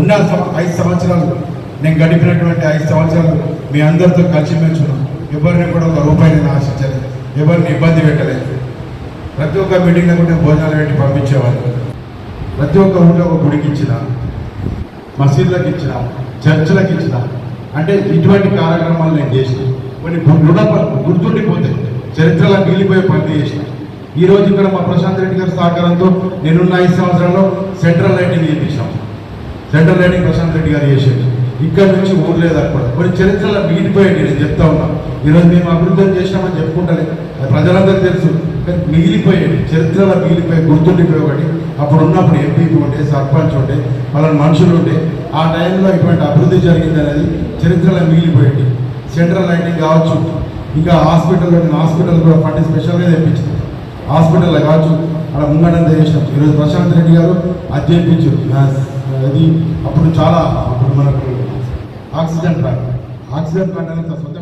ఉన్న ఐదు సంవత్సరాలు నేను గడిపినటువంటి ఐదు సంవత్సరాలు మీ అందరితో కలిసి మెచ్చున్నాను ఎవరిని కూడా ఒక రూపాయి నేను ఆశించలేదు. ఎవరిని ఇబ్బంది పెట్టలేదు. ప్రతి ఒక్క మీటింగ్లో కూడా భోజనాలు పెట్టి పంపించేవాళ్ళు ప్రతి ఒక్క ఊళ్ళో ఒక గుడికి ఇచ్చిన మసీదులకు ఇచ్చిన చర్చిలకు ఇచ్చిన అంటే ఇటువంటి కార్యక్రమాలు నేను చేసిన. కొన్ని రుణ గుర్తుండిపోతాయి. చరిత్రలో మిగిలిపోయే పని చేసిన. ఈ రోజు ఇక్కడ మా ప్రశాంత్ రెడ్డి గారి సహకారంతో నేనున్న ఐదు సంవత్సరాల్లో సెంట్రల్ లైటింగ్ చేయించాను సెంట్రల్ లైటింగ్ ప్రశాంత్ రెడ్డి గారు చేసేది ఇక్కడ నుంచి ఊర్లేదు అక్కడ. కొన్ని చరిత్రలో మిగిలిపోయాయి నేను చెప్తా ఉన్నా. ఈరోజు మేము అభివృద్ధి చేసినామని చెప్పుకుంటలే అది ప్రజలందరికీ తెలుసు. కానీ మిగిలిపోయాయి చరిత్రలో మిగిలిపోయి గుర్తుండిపోయి ఒకటి అప్పుడు ఉన్నప్పుడు ఎంపీపీ ఉండే సర్పంచ్ ఉండే వాళ్ళ మనుషులు ఉండే. ఆ టైంలో ఇటువంటి అభివృద్ధి జరిగింది అనేది చరిత్రలో మిగిలిపోయింది. సెంట్రల్ లైటింగ్ కావచ్చు. ఇంకా హాస్పిటల్లో హాస్పిటల్ కూడా ఫండ్ స్పెషల్గా తెప్పించింది హాస్పిటల్లో కావచ్చు. అక్కడ ముంగడంతా చేసినాం. ఈరోజు ప్రశాంత్ రెడ్డి గారు అది చేయించారు అది అప్పుడు చాలా అప్పుడు మనకు ఆక్సిజన్ ప్లాంట్. ఆక్సిజన్ ప్లాంట్ అనేది సొంత